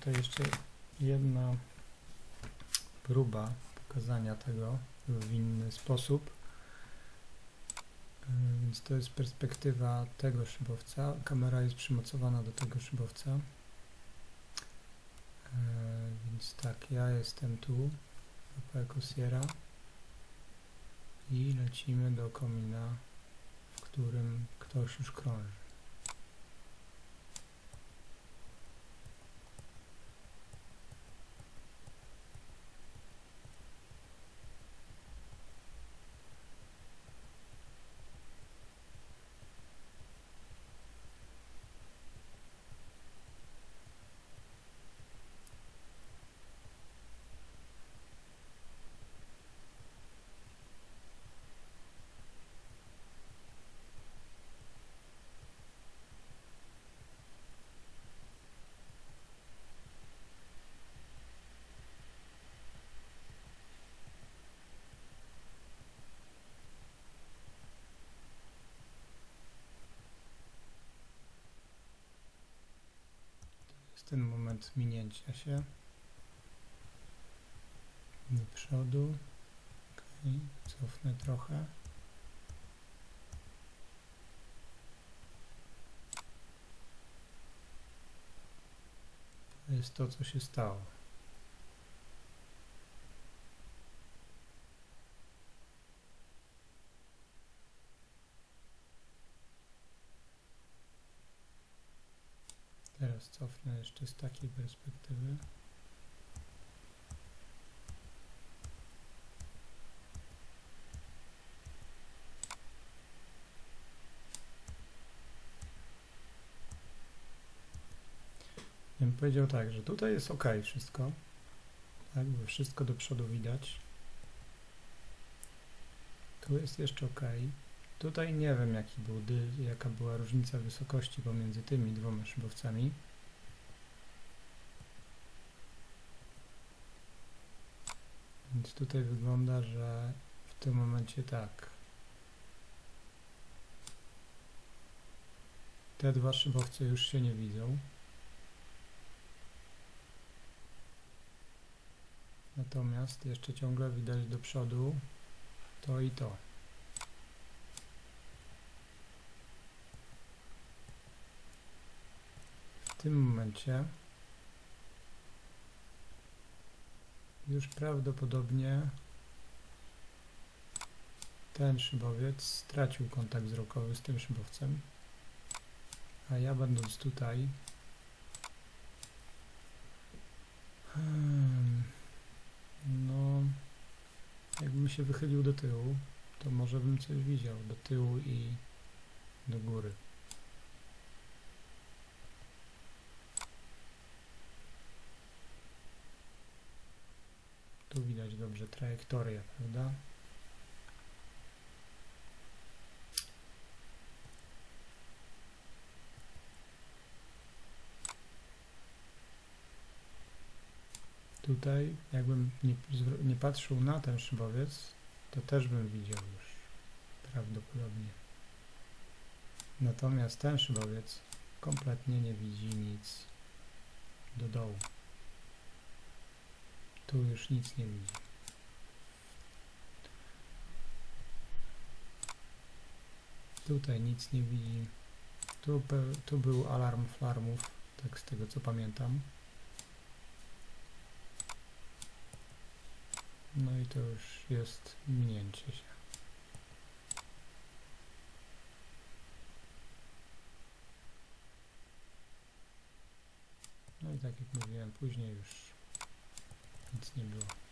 tutaj jeszcze jedna próba pokazania tego w inny sposób. Yy, Więc to jest perspektywa tego szybowca. Kamera jest przymocowana do tego szybowca. Yy, Więc tak, ja jestem tu, jako Sierra i lecimy do komina, w którym ktoś już krąży. Jest ten moment minięcia się. Do przodu. Ok, cofnę trochę. To jest to co się stało Teraz cofnę jeszcze z takiej perspektywy. Bym powiedział tak, że tutaj jest ok wszystko. Tak, bo wszystko do przodu widać. Tu jest jeszcze ok. Tutaj nie wiem jaki był jaka była różnica wysokości pomiędzy tymi dwoma szybowcami. Więc tutaj wygląda, że w tym momencie tak. Te dwa szybowce już się nie widzą. Natomiast jeszcze ciągle widać do przodu to i to. W tym momencie już prawdopodobnie ten szybowiec stracił kontakt wzrokowy z tym szybowcem, a ja będąc tutaj hmm, no jakbym się wychylił do tyłu, to może bym coś widział do tyłu i do góry. Dobrze trajektorię, prawda? Tutaj, jakbym nie, nie patrzył na ten szybowiec, to też bym widział już prawdopodobnie. Natomiast ten szybowiec kompletnie nie widzi nic do dołu. Tu już nic nie widzi. Tutaj nic nie widzi. Tu, tu był alarm flarmów, tak z tego co pamiętam. No i to już jest minięcie się. No i tak jak mówiłem, później już nic nie było.